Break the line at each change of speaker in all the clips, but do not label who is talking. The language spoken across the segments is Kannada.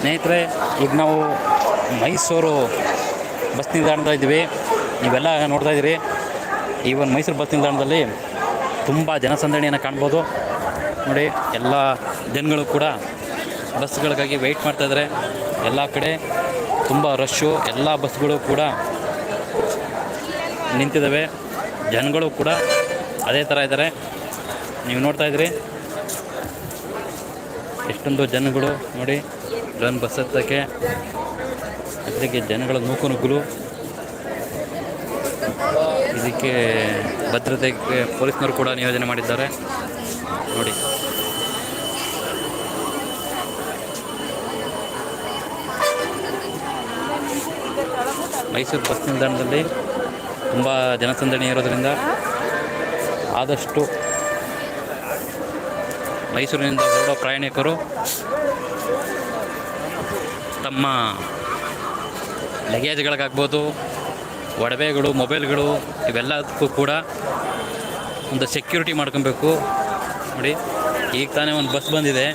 ಸ್ನೇಹಿತರೆ, ಈಗ ನಾವು ಮೈಸೂರು ಬಸ್ ನಿಲ್ದಾಣದಲ್ಲಿ ಇದ್ದೀವಿ. ನೀವೆಲ್ಲ ನೋಡ್ತಾ ಇದ್ದೀರಿ. ಈ ಒಂದು ಮೈಸೂರು ಬಸ್ ನಿಲ್ದಾಣದಲ್ಲಿ ತುಂಬ ಜನಸಂದಣಿಯನ್ನು ಕಾಣ್ಬೋದು. ನೋಡಿ, ಎಲ್ಲ ಜನಗಳು ಕೂಡ ಬಸ್ಗಳಿಗಾಗಿ ವೆಯ್ಟ್ ಮಾಡ್ತಾಯಿದ್ದಾರೆ ಎಲ್ಲ ಕಡೆ ತುಂಬ ರಶ್ಶು ಎಲ್ಲ ಬಸ್ಗಳು ಕೂಡ ನಿಂತಿದ್ದಾವೆ. ಜನಗಳು ಕೂಡ ಅದೇ ಥರ ಇದ್ದಾರೆ. ನೀವು ನೋಡ್ತಾ ಇದ್ದೀರಿ. ಎಷ್ಟೊಂದು ಜನಗಳು ನೋಡಿ. ಇಲ್ಲೊಂದು ಬಸ್ ಹತ್ತಕ್ಕೆ ಅದಕ್ಕೆ ಜನಗಳ ನೂಕು ನುಗ್ಗಲು ಇದಕ್ಕೆ ಭದ್ರತೆಗೆ ಪೊಲೀಸ್ನವರು ಕೂಡ ನಿಯೋಜನೆ ಮಾಡಿದ್ದಾರೆ. ನೋಡಿ. ಮೈಸೂರು ಬಸ್ ನಿಲ್ದಾಣದಲ್ಲಿ ತುಂಬ ಜನಸಂದಣಿ ಇರೋದರಿಂದ ಆದಷ್ಟು ಮೈಸೂರಿನಿಂದ ಹೊರಡೋ ಪ್ರಯಾಣಿಕರು ತಮ್ಮ ಲಗೇಜ್ಗಳಿಗಾಗ್ಬೋದು ಒಡವೆಗಳು ಮೊಬೈಲ್ಗಳು ಇವೆಲ್ಲದಕ್ಕೂ ಕೂಡ ಒಂದು ಸೆಕ್ಯೂರಿಟಿ ಮಾಡ್ಕೊಬೇಕು. ನೋಡಿ, ಈಗ ತಾನೇ ಒಂದು ಬಸ್ ಬಂದಿದೆ.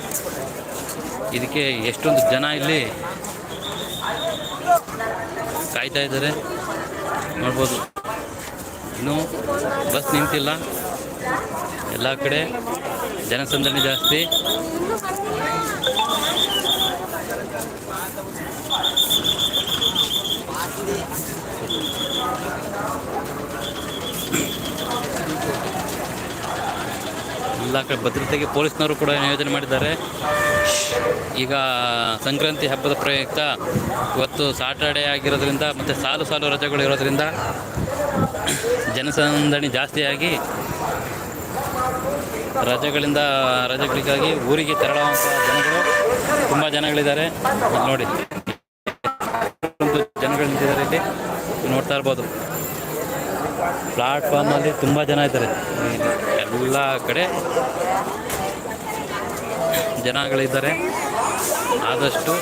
ಇದಕ್ಕೆ ಎಷ್ಟೊಂದು ಜನ ಇಲ್ಲಿ ಕಾಯ್ತಾ ಇದ್ದಾರೆ. ನೋಡ್ಬೋದು. ಇನ್ನೂ ಬಸ್ ನಿಂತಿಲ್ಲ. ಎಲ್ಲ ಕಡೆ ಜನಸಂದಣಿ ಜಾಸ್ತಿ. ಎಲ್ಲ ಕಡೆ ಭದ್ರತೆಗೆ ಪೊಲೀಸ್ನವರು ಕೂಡ ನಿಯೋಜನೆ ಮಾಡಿದ್ದಾರೆ. ಈಗ ಸಂಕ್ರಾಂತಿ ಹಬ್ಬದ ಪ್ರಯುಕ್ತ ಇವತ್ತು ಸಾಟರ್ಡೆ ಆಗಿರೋದ್ರಿಂದ ಮತ್ತು ಸಾಲು ಸಾಲು ರಜೆಗಳು ಇರೋದ್ರಿಂದ ಜನಸಂದಣಿ ಜಾಸ್ತಿಯಾಗಿ ರಜೆಗಳಿಂದ ರಜೆಗಳಿಗಾಗಿ ಊರಿಗೆ ತೆರಳುವಂಥ ಜನಗಳು ತುಂಬ ಜನಗಳಿದ್ದಾರೆ. ನೋಡಿ. ಜನಗಳು ನಿಂತಿದ್ದಾರೆ ಇಲ್ಲಿ ನೋಡ್ತಾ ಇರ್ಬೋದು. ಪ್ಲಾಟ್ಫಾರ್ಮಲ್ಲಿ ತುಂಬ ಜನ ಇದ್ದಾರೆ. ಎಲ್ಲ ಕಡೆ ಜನಗಳಿದ್ದಾರೆ. ಆದಷ್ಟು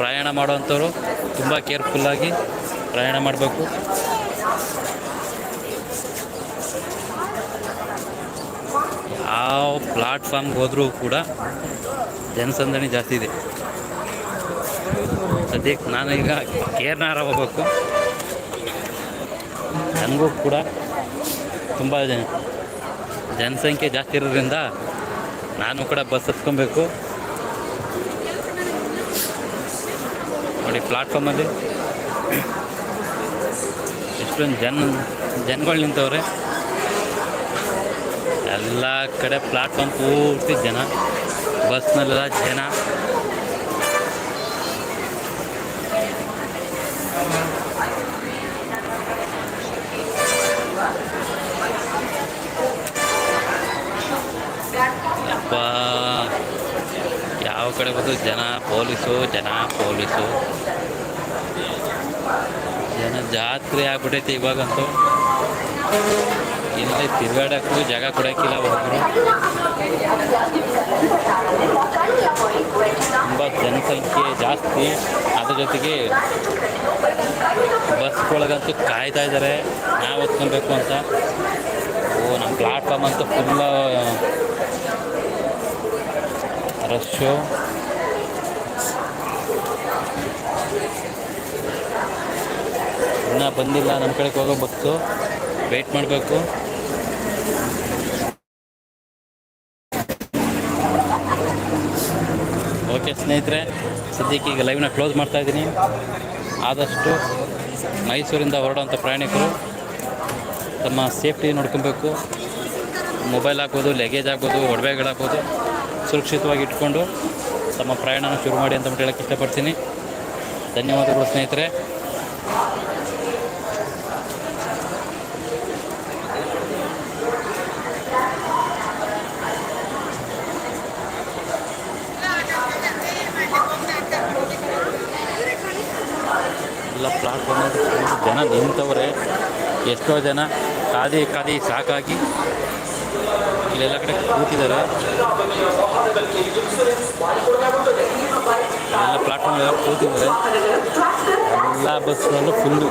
ಪ್ರಯಾಣ ಮಾಡುವಂಥವ್ರು ತುಂಬ ಕೇರ್ಫುಲ್ಲಾಗಿ ಪ್ರಯಾಣ ಮಾಡಬೇಕು. ಯಾವ ಪ್ಲಾಟ್ಫಾರ್ಮ್ಗೆ ಹೋದರೂ ಕೂಡ ಜನಸಂದಣಿ ಜಾಸ್ತಿ ಇದೆ. ಸದ್ಯಕ್ಕೆ ನಾನು ಈಗ ಕೇರ್ನಾರ ಹೋಗ್ಬೇಕು. ನನಗೂ ಕೂಡ ತುಂಬ ಜನ ಜನಸಂಖ್ಯೆ ಜಾಸ್ತಿ ಇರೋದ್ರಿಂದ ನಾನು ಕೂಡ ಬಸ್ ಹತ್ಕೊಬೇಕು. ನೋಡಿ ಪ್ಲಾಟ್ಫಾರ್ಮಲ್ಲಿ ಎಷ್ಟೊಂದು ಜನ ಜನಗಳು ನಿಂತವ್ರೆ. ಎಲ್ಲ ಕಡೆ ಪ್ಲಾಟ್ಫಾರ್ಮ್ ಪೂರ್ತಿ ಜನ. ಬಸ್ನಲ್ಲೆಲ್ಲ ಜನ. ಕಡೆ ಬಂದು ಜನ ಪೊಲೀಸು ಜನ ಪೊಲೀಸು. ಜನ ಜಾತ್ರೆ ಆಗ್ಬಿಟ್ಟೈತೆ ಇವಾಗಂತೂ. ಇಲ್ಲಿ ತಿರುಗಾಡಕ್ಕೂ ಜಾಗ ಕೊಡೋಕ್ಕಿಲ್ಲ ಒಬ್ಬರು ತುಂಬ ಜನಸಂಖ್ಯೆ ಜಾಸ್ತಿ. ಅದ್ರ ಜೊತೆಗೆ ಬಸ್ಗಳಿಗಂತೂ ಕಾಯ್ತಾ ಇದ್ದಾರೆ ನಾವು ಹೊತ್ಕೊಬೇಕು ಅಂತ. ಓ ನಮ್ಮ ಪ್ಲಾಟ್ಫಾರ್ಮ್ ಅಂತೂ ಫುಲ್ಲ ರಶ್ಶು ಇನ್ನೂ ಬಂದಿಲ್ಲ ನಮ್ಮ ಕಡೆಗೆ ಹೋಗೋ ಭಕ್ತು. ವೆಯ್ಟ್ ಮಾಡಬೇಕು. ಓಕೆ ಸ್ನೇಹಿತರೆ, ಸದ್ಯಕ್ಕೆ ಈಗ ಲೈವ್ನ ಕ್ಲೋಸ್ ಮಾಡ್ತಾ ಇದ್ದೀನಿ. ಆದಷ್ಟು ಮೈಸೂರಿಂದ ಹೊರಡುವಂಥ ಪ್ರಯಾಣಿಕರು ತಮ್ಮ ಸೇಫ್ಟಿ ನೋಡ್ಕೊಬೇಕು. ಮೊಬೈಲ್ ಹಾಕ್ಬೋದು ಲಗೇಜ್ ಹಾಕ್ಬೋದು ಒಡವೆಗಳಾಗ್ಬೋದು ಸುರಕ್ಷಿತವಾಗಿ ಇಟ್ಕೊಂಡು ತಮ್ಮ ಪ್ರಯಾಣನ ಶುರು ಮಾಡಿ ಅಂತ ಹೇಳಕ್ಕೆ ಇಷ್ಟಪಡ್ತೀನಿ. ಧನ್ಯವಾದಗಳು ಸ್ನೇಹಿತರೆ. ಎಲ್ಲ ಪ್ಲಾಟ್ಫಾರ್ಮ್ ಜನ ನಿಂತವ್ರೆ. ಎಷ್ಟೋ ಜನ ಕಾದಿ ಕಾದಿ ಸಾಕಾಗಿ ಇಲ್ಲೆಲ್ಲ ಕಡೆ ಕೂತಿದ್ದಾರೆ. ಎಲ್ಲ ಪ್ಲಾಟ್ಫಾರ್ಮ್ ಎಲ್ಲ ಕೂತಿದ್ದಾರೆ. ಎಲ್ಲ ಬಸ್ಗಳಲ್ಲೂ ಫುಲ್ಲು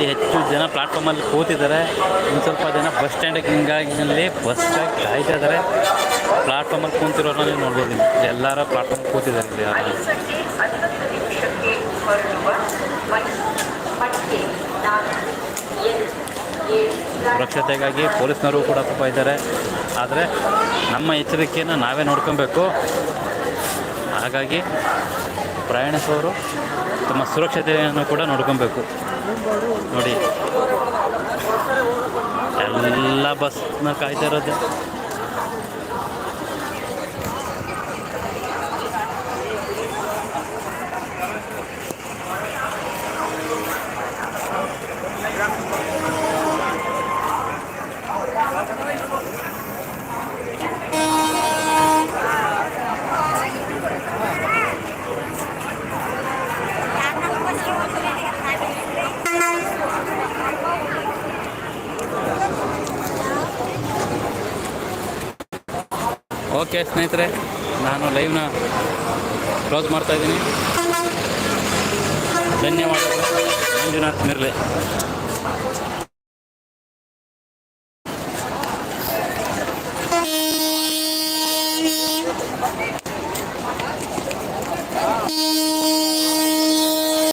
ಅತಿ ಹೆಚ್ಚು ಜನ ಪ್ಲಾಟ್ಫಾರ್ಮಲ್ಲಿ ಕೂತಿದ್ದಾರೆ. ಇನ್ನು ಸ್ವಲ್ಪ ಜನ ಬಸ್ ಸ್ಟ್ಯಾಂಡಿಗೆ ಹಿಂಗಾಗಿನಲ್ಲಿ ಬಸ್ ಕಾಯ್ತಾ ಇದ್ದಾರೆ. ಪ್ಲಾಟ್ಫಾರ್ಮಲ್ಲಿ ಕೂತಿರೋರನ್ನ ನೀವು ನೋಡ್ಬೋದು ಎಲ್ಲರ ಪ್ಲಾಟ್ಫಾರ್ಮ್ ಕೂತಿದ್ದಾರೆ ಇಲ್ಲಿ ಯಾರು. ಸುರಕ್ಷತೆಗಾಗಿ ಪೊಲೀಸ್ನವರು ಕೂಡ ಪಾಪ ಇದ್ದಾರೆ ಆದರೆ ನಮ್ಮ ಎಚ್ಚರಿಕೆಯನ್ನು ನಾವೇ ನೋಡ್ಕೊಬೇಕು. ಹಾಗಾಗಿ ಪ್ರಯಾಣಿಸುವವರು ತಮ್ಮ ಸುರಕ್ಷತೆಯನ್ನು ಕೂಡ ನೋಡ್ಕೊಬೇಕು. ನೋಡಿ. ಎಲ್ಲ ಬಸ್ನ ಕಾಯ್ತಾ ಇರೋದು. ಓಕೆ ಸ್ನೇಹಿತರೆ ನಾನು ಲೈವ್ನ ಕ್ಲೋಸ್ ಮಾಡ್ತಾ ಇದ್ದೀನಿ. ಧನ್ಯವಾದಗಳು. ಮಂಜುನಾಥ್ ಮಿರ್ಲೆ.